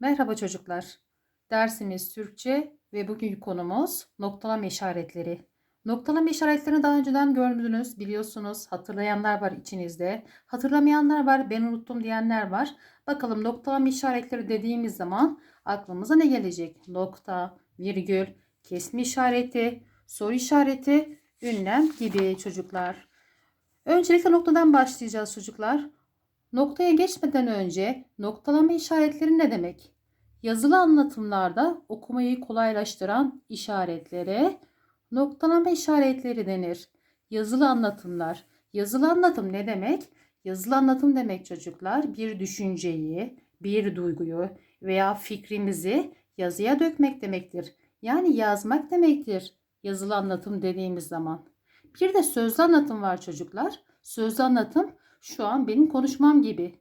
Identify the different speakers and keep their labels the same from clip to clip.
Speaker 1: Merhaba çocuklar. Dersimiz Türkçe ve bugünkü konumuz noktalama işaretleri. Noktalama işaretlerini daha önceden gördünüz, biliyorsunuz. Hatırlayanlar var içinizde. Hatırlamayanlar var, ben unuttum diyenler var. Bakalım noktalama işaretleri dediğimiz zaman aklımıza ne gelecek? Nokta, virgül, kesme işareti, soru işareti, ünlem gibi çocuklar. Öncelikle noktadan başlayacağız çocuklar. Noktaya geçmeden önce noktalama işaretleri ne demek? Yazılı anlatımlarda okumayı kolaylaştıran işaretlere noktalama işaretleri denir. Yazılı anlatımlar. Yazılı anlatım ne demek? Yazılı anlatım demek çocuklar bir düşünceyi, bir duyguyu veya fikrimizi yazıya dökmek demektir. Yani yazmak demektir yazılı anlatım dediğimiz zaman. Bir de sözlü anlatım var çocuklar. Sözlü anlatım şu an benim konuşmam gibi,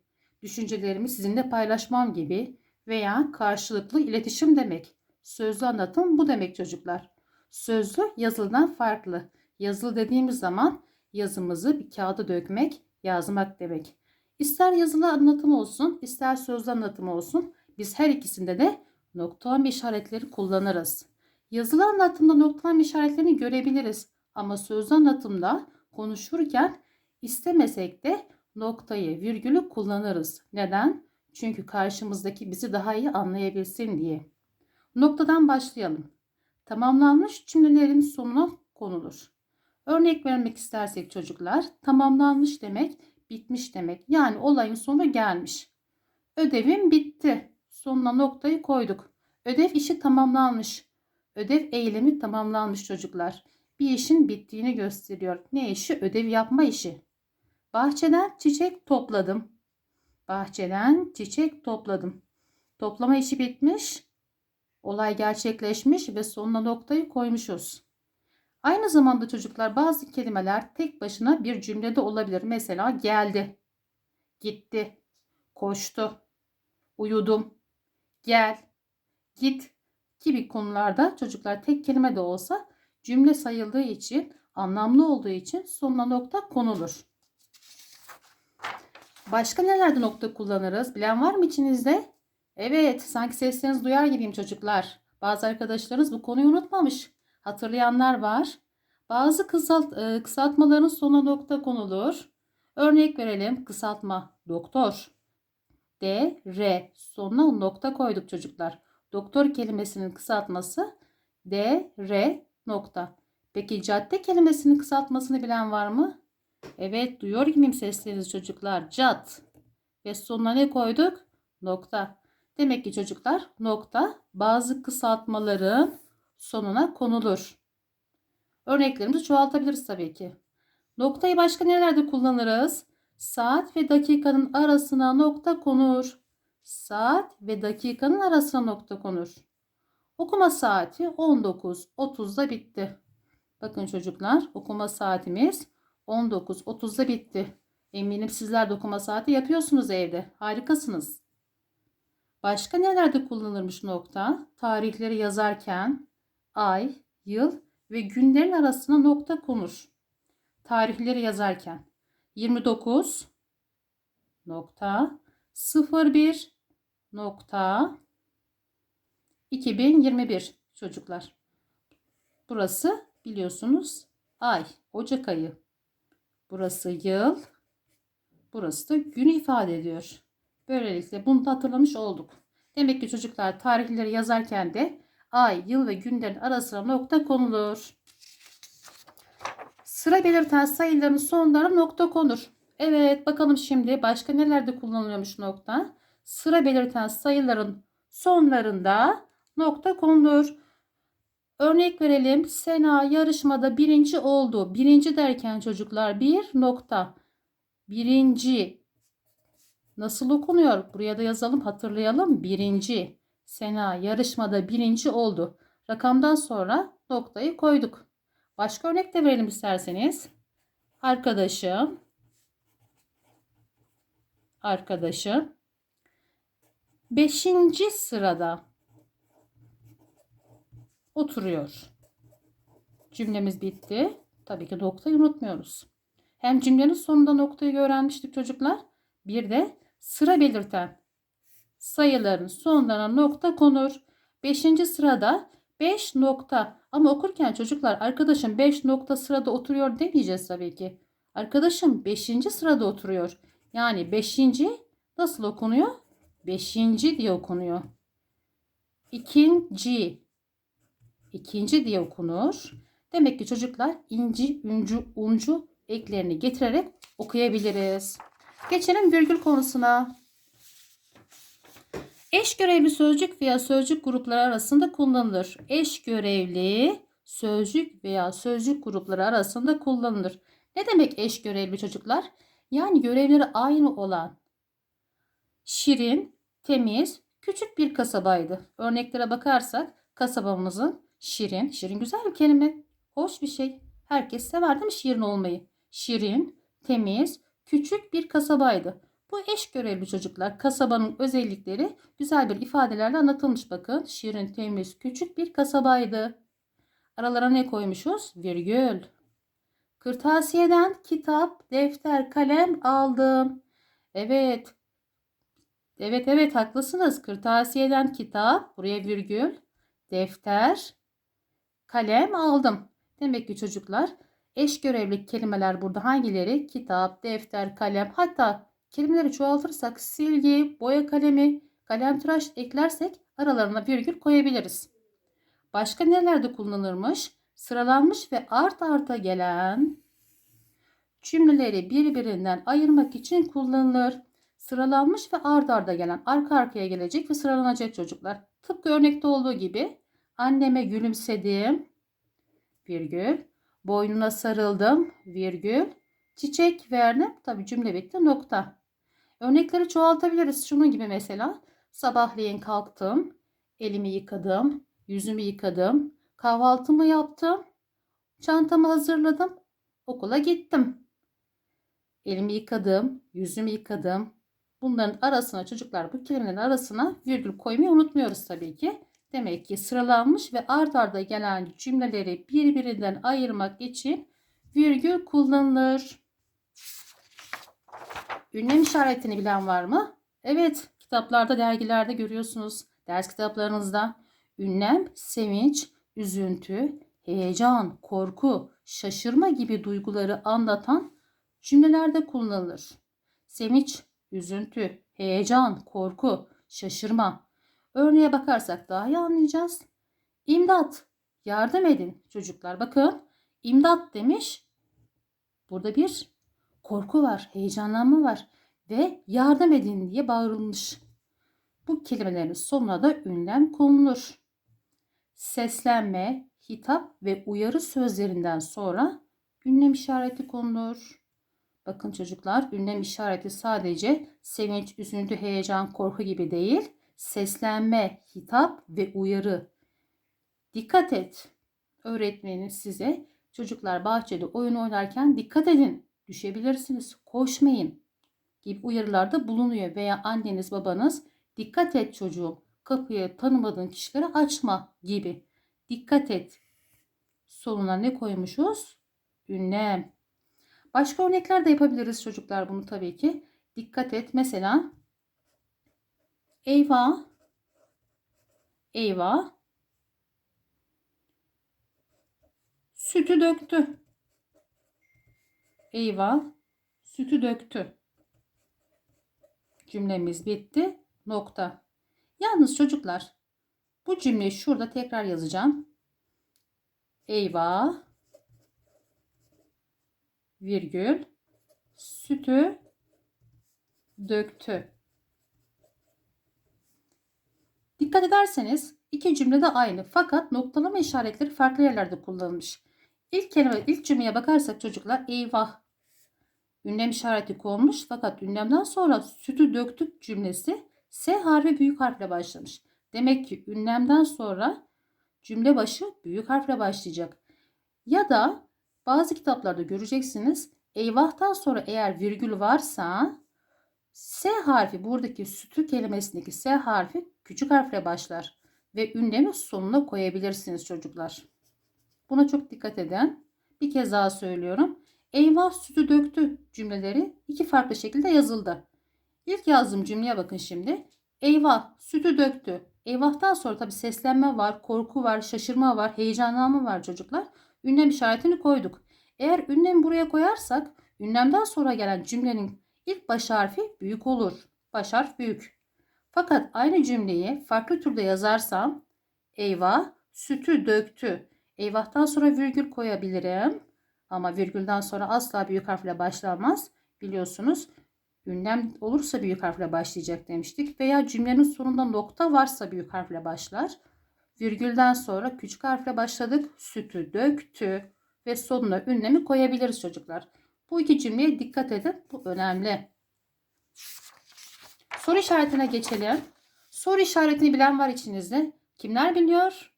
Speaker 1: düşüncelerimi sizinle paylaşmam gibi veya karşılıklı iletişim demek. Sözlü anlatım bu demek çocuklar. Sözlü yazılıdan farklı. Yazılı dediğimiz zaman yazımızı bir kağıda dökmek, yazmak demek. İster yazılı anlatım olsun, ister sözlü anlatım olsun biz her ikisinde de noktalama işaretleri kullanırız. Yazılı anlatımda noktalama işaretlerini görebiliriz ama sözlü anlatımda konuşurken istemesek de noktayı, virgülü kullanırız. Neden? Çünkü karşımızdaki bizi daha iyi anlayabilsin diye. Noktadan başlayalım. Tamamlanmış cümlelerin sonuna konulur. Örnek vermek istersek çocuklar, tamamlanmış demek bitmiş demek. Yani olayın sonu gelmiş. Ödevim bitti. Sonuna noktayı koyduk. Ödev işi tamamlanmış. Ödev eylemi tamamlanmış çocuklar. Bir işin bittiğini gösteriyor. Ne işi? Ödev yapma işi. Bahçeden çiçek topladım. Bahçeden çiçek topladım. Toplama işi bitmiş. Olay gerçekleşmiş ve sonuna noktayı koymuşuz. Aynı zamanda çocuklar bazı kelimeler tek başına bir cümlede olabilir. Mesela geldi, gitti, koştu, uyudum, gel, git gibi konularda çocuklar tek kelime de olsa cümle sayıldığı için, anlamlı olduğu için sonuna nokta konulur. Başka nelerde nokta kullanırız? Bilen var mı içinizde? Evet, sanki seslerinizi duyar gibiyim çocuklar. Bazı arkadaşlarınız bu konuyu unutmamış. Hatırlayanlar var. Bazı kısalt, e, kısaltmaların sonuna nokta konulur. Örnek verelim. Kısaltma doktor. D, R. Sonuna nokta koyduk çocuklar. Doktor kelimesinin kısaltması D, R nokta. Peki cadde kelimesinin kısaltmasını bilen var mı? Evet duyuyor gibiyim seslerinizi çocuklar. Cad. Ve sonuna ne koyduk? Nokta. Demek ki çocuklar nokta bazı kısaltmaların sonuna konulur. Örneklerimizi çoğaltabiliriz tabii ki. Noktayı başka nelerde kullanırız? Saat ve dakikanın arasına nokta konur. Saat ve dakikanın arasına nokta konur. Okuma saati 19.30'da bitti. Bakın çocuklar okuma saatimiz 19.30'da bitti. Eminim sizler de okuma saati yapıyorsunuz evde. Harikasınız. Başka nelerde kullanılmış nokta? Tarihleri yazarken ay, yıl ve günlerin arasına nokta konur. Tarihleri yazarken 29 nokta 01 nokta 2021 çocuklar. Burası biliyorsunuz ay, Ocak ayı. Burası yıl. Burası da gün ifade ediyor. Böylelikle bunu da hatırlamış olduk. Demek ki çocuklar tarihleri yazarken de ay, yıl ve günlerin arasına nokta konulur. Sıra belirten sayıların sonlarına nokta konur. Evet bakalım şimdi başka nelerde kullanılıyormuş nokta. Sıra belirten sayıların sonlarında nokta konulur. Örnek verelim. Sena yarışmada birinci oldu. Birinci derken çocuklar bir nokta. Birinci. Nasıl okunuyor? Buraya da yazalım hatırlayalım. Birinci. Sena yarışmada birinci oldu. Rakamdan sonra noktayı koyduk. Başka örnek de verelim isterseniz. Arkadaşım. Arkadaşım. Beşinci sırada oturuyor. Cümlemiz bitti. Tabii ki noktayı unutmuyoruz. Hem cümlenin sonunda noktayı öğrenmiştik çocuklar. Bir de sıra belirten sayıların sonlarına nokta konur. 5. sırada 5 nokta ama okurken çocuklar arkadaşım 5 nokta sırada oturuyor demeyeceğiz tabii ki. Arkadaşım 5. sırada oturuyor. Yani 5. nasıl okunuyor? 5. diye okunuyor. İkinci. İkinci diye okunur. Demek ki çocuklar inci, üncü, uncu eklerini getirerek okuyabiliriz. Geçelim virgül konusuna. Eş görevli sözcük veya sözcük grupları arasında kullanılır. Eş görevli sözcük veya sözcük grupları arasında kullanılır. Ne demek eş görevli çocuklar? Yani görevleri aynı olan şirin, temiz, küçük bir kasabaydı. Örneklere bakarsak kasabamızın şirin, şirin güzel bir kelime, hoş bir şey. Herkes sever değil mi şirin olmayı? Şirin, temiz, küçük bir kasabaydı. Bu eş görevli çocuklar kasabanın özellikleri güzel bir ifadelerle anlatılmış bakın. Şirin, temiz, küçük bir kasabaydı. Aralara ne koymuşuz? Virgül. Kırtasiyeden kitap, defter, kalem aldım. Evet. Evet evet haklısınız. Kırtasiyeden kitap, buraya virgül, defter, kalem aldım. Demek ki çocuklar eş görevli kelimeler burada hangileri? Kitap, defter, kalem hatta kelimeleri çoğaltırsak silgi, boya kalemi, kalem tıraş eklersek aralarına virgül koyabiliriz. Başka nelerde kullanılmış? Sıralanmış ve art arta gelen cümleleri birbirinden ayırmak için kullanılır. Sıralanmış ve art arda gelen arka arkaya gelecek ve sıralanacak çocuklar. Tıpkı örnekte olduğu gibi anneme gülümsedim. Virgül. Boynuna sarıldım. Virgül. Çiçek verdim tabi cümle bitti. Nokta. Örnekleri çoğaltabiliriz. Şunun gibi mesela. Sabahleyin kalktım, elimi yıkadım, yüzümü yıkadım, kahvaltımı yaptım, çantamı hazırladım, okula gittim. Elimi yıkadım, yüzümü yıkadım. Bunların arasına çocuklar bu kelimelerin arasına virgül koymayı unutmuyoruz tabii ki. Demek ki sıralanmış ve art arda gelen cümleleri birbirinden ayırmak için virgül kullanılır. Ünlem işaretini bilen var mı? Evet, kitaplarda, dergilerde görüyorsunuz. Ders kitaplarınızda. Ünlem, sevinç, üzüntü, heyecan, korku, şaşırma gibi duyguları anlatan cümlelerde kullanılır. Sevinç, üzüntü, heyecan, korku, şaşırma. Örneğe bakarsak daha iyi anlayacağız. İmdat, yardım edin çocuklar. Bakın, imdat demiş. Burada bir korku var, heyecanlanma var ve yardım edin diye bağırılmış. Bu kelimelerin sonuna da ünlem konulur. Seslenme, hitap ve uyarı sözlerinden sonra ünlem işareti konulur. Bakın çocuklar ünlem işareti sadece sevinç, üzüntü, heyecan, korku gibi değil. Seslenme, hitap ve uyarı. Dikkat et. Öğretmeniniz size çocuklar bahçede oyun oynarken dikkat edin düşebilirsiniz, koşmayın gibi uyarılarda bulunuyor veya anneniz babanız dikkat et çocuğum kapıyı tanımadığın kişilere açma gibi. Dikkat et. Sonuna ne koymuşuz? Ünlem. Başka örnekler de yapabiliriz çocuklar bunu tabii ki. Dikkat et mesela eyvah eyvah sütü döktü. Eyvah sütü döktü. Cümlemiz bitti. Nokta. Yalnız çocuklar bu cümleyi şurada tekrar yazacağım. Eyvah virgül sütü döktü. Dikkat ederseniz iki cümle de aynı fakat noktalama işaretleri farklı yerlerde kullanılmış. İlk kelime, ilk cümleye bakarsak çocuklar eyvah ünlem işareti konmuş fakat ünlemden sonra sütü döktük cümlesi S harfi büyük harfle başlamış. Demek ki ünlemden sonra cümle başı büyük harfle başlayacak. Ya da bazı kitaplarda göreceksiniz eyvahtan sonra eğer virgül varsa S harfi buradaki sütü kelimesindeki S harfi küçük harfle başlar ve ünlemi sonuna koyabilirsiniz çocuklar. Buna çok dikkat edin. Bir kez daha söylüyorum. Eyvah sütü döktü cümleleri iki farklı şekilde yazıldı. İlk yazdığım cümleye bakın şimdi. Eyvah sütü döktü. Eyvahtan sonra tabi seslenme var, korku var, şaşırma var, heyecanlanma var çocuklar. Ünlem işaretini koyduk. Eğer ünlemi buraya koyarsak ünlemden sonra gelen cümlenin ilk baş harfi büyük olur. Baş harf büyük. Fakat aynı cümleyi farklı türde yazarsam eyvah sütü döktü. Eyvahtan sonra virgül koyabilirim. Ama virgülden sonra asla büyük harfle başlanmaz. Biliyorsunuz ünlem olursa büyük harfle başlayacak demiştik. Veya cümlenin sonunda nokta varsa büyük harfle başlar. Virgülden sonra küçük harfle başladık. Sütü döktü ve sonuna ünlemi koyabiliriz çocuklar. Bu iki cümleye dikkat edin. Bu önemli. Soru işaretine geçelim. Soru işaretini bilen var içinizde. Kimler biliyor?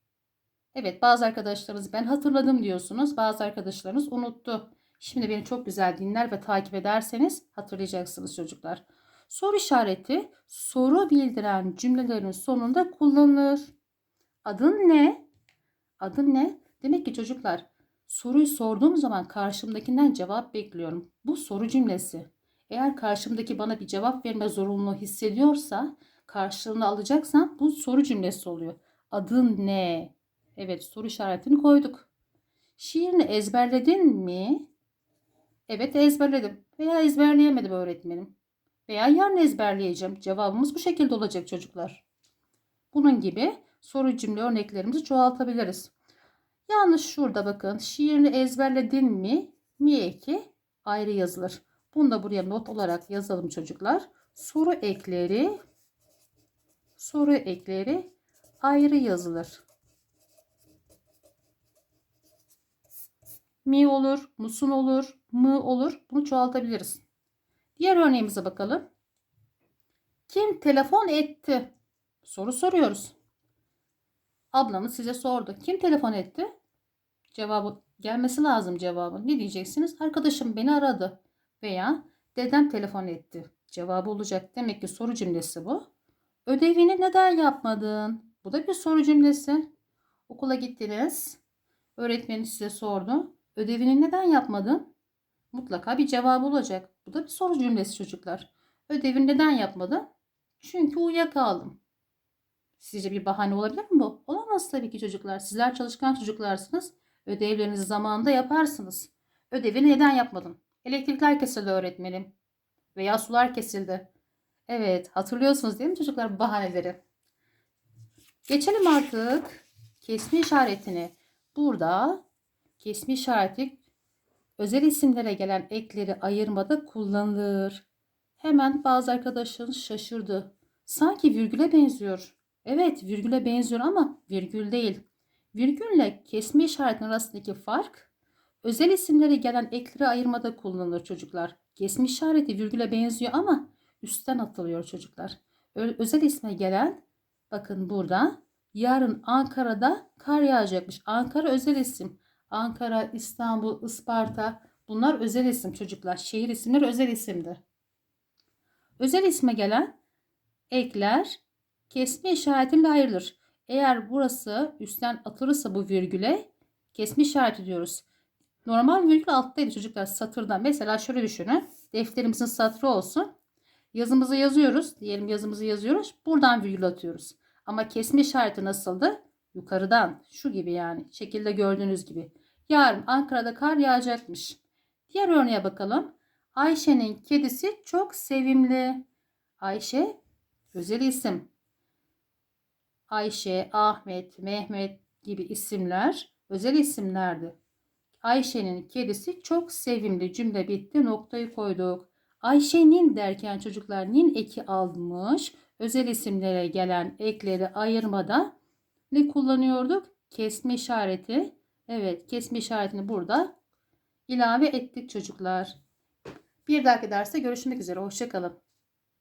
Speaker 1: Evet bazı arkadaşlarınız ben hatırladım diyorsunuz. Bazı arkadaşlarınız unuttu. Şimdi beni çok güzel dinler ve takip ederseniz hatırlayacaksınız çocuklar. Soru işareti soru bildiren cümlelerin sonunda kullanılır. Adın ne? Adın ne? Demek ki çocuklar soruyu sorduğum zaman karşımdakinden cevap bekliyorum. Bu soru cümlesi. Eğer karşımdaki bana bir cevap verme zorunluluğu hissediyorsa karşılığını alacaksam bu soru cümlesi oluyor. Adın ne? Evet soru işaretini koyduk. Şiirini ezberledin mi? Evet ezberledim. Veya ezberleyemedim öğretmenim. Veya yarın ezberleyeceğim. Cevabımız bu şekilde olacak çocuklar. Bunun gibi soru cümle örneklerimizi çoğaltabiliriz. Yalnız şurada bakın şiirini ezberledin mi? Mi eki ayrı yazılır. Bunu da buraya not olarak yazalım çocuklar. Soru ekleri soru ekleri ayrı yazılır. Mi olur, musun olur, mı olur. Bunu çoğaltabiliriz. Diğer örneğimize bakalım. Kim telefon etti? Soru soruyoruz. Ablamız size sordu. Kim telefon etti? Cevabı gelmesi lazım cevabı. Ne diyeceksiniz? Arkadaşım beni aradı veya dedem telefon etti. Cevabı olacak. Demek ki soru cümlesi bu. Ödevini neden yapmadın? Bu da bir soru cümlesi. Okula gittiniz. Öğretmenin size sordu. Ödevini neden yapmadın? Mutlaka bir cevabı olacak. Bu da bir soru cümlesi çocuklar. Ödevini neden yapmadın? Çünkü uyuyakaldım. Sizce bir bahane olabilir mi bu? Olamaz tabii ki çocuklar. Sizler çalışkan çocuklarsınız. Ödevlerinizi zamanında yaparsınız. Ödevini neden yapmadın? Elektrikler kesildi öğretmenim. Veya sular kesildi. Evet hatırlıyorsunuz değil mi çocuklar bahaneleri? Geçelim artık kesme işaretini. Burada kesme işareti özel isimlere gelen ekleri ayırmada kullanılır. Hemen bazı arkadaşlarınız şaşırdı. Sanki virgüle benziyor. Evet virgüle benziyor ama virgül değil. Virgülle kesme işaretinin arasındaki fark özel isimlere gelen ekleri ayırmada kullanılır çocuklar. Kesme işareti virgüle benziyor ama üstten atılıyor çocuklar. Özel isme gelen bakın burada yarın Ankara'da kar yağacakmış. Ankara özel isim. Ankara, İstanbul, Isparta bunlar özel isim çocuklar. Şehir isimleri özel isimdir. Özel isme gelen ekler kesme işaretiyle ayrılır. Eğer burası üstten atılırsa bu virgüle kesme işareti diyoruz. Normal virgül alttaydı çocuklar satırda. Mesela şöyle düşünün. Defterimizin satrı olsun. Yazımızı yazıyoruz. Diyelim yazımızı yazıyoruz. Buradan virgül atıyoruz. Ama kesme işareti nasıldı? Yukarıdan. Şu gibi yani. Şekilde gördüğünüz gibi. Yarın Ankara'da kar yağacakmış. Diğer örneğe bakalım. Ayşe'nin kedisi çok sevimli. Ayşe özel isim. Ayşe, Ahmet, Mehmet gibi isimler özel isimlerdi. Ayşe'nin kedisi çok sevimli cümle bitti noktayı koyduk. Ayşe'nin derken çocuklar nin eki almış. Özel isimlere gelen ekleri ayırmada ne kullanıyorduk? Kesme işareti. Evet kesme işaretini burada ilave ettik çocuklar. Bir dahaki derste görüşmek üzere. Hoşçakalın.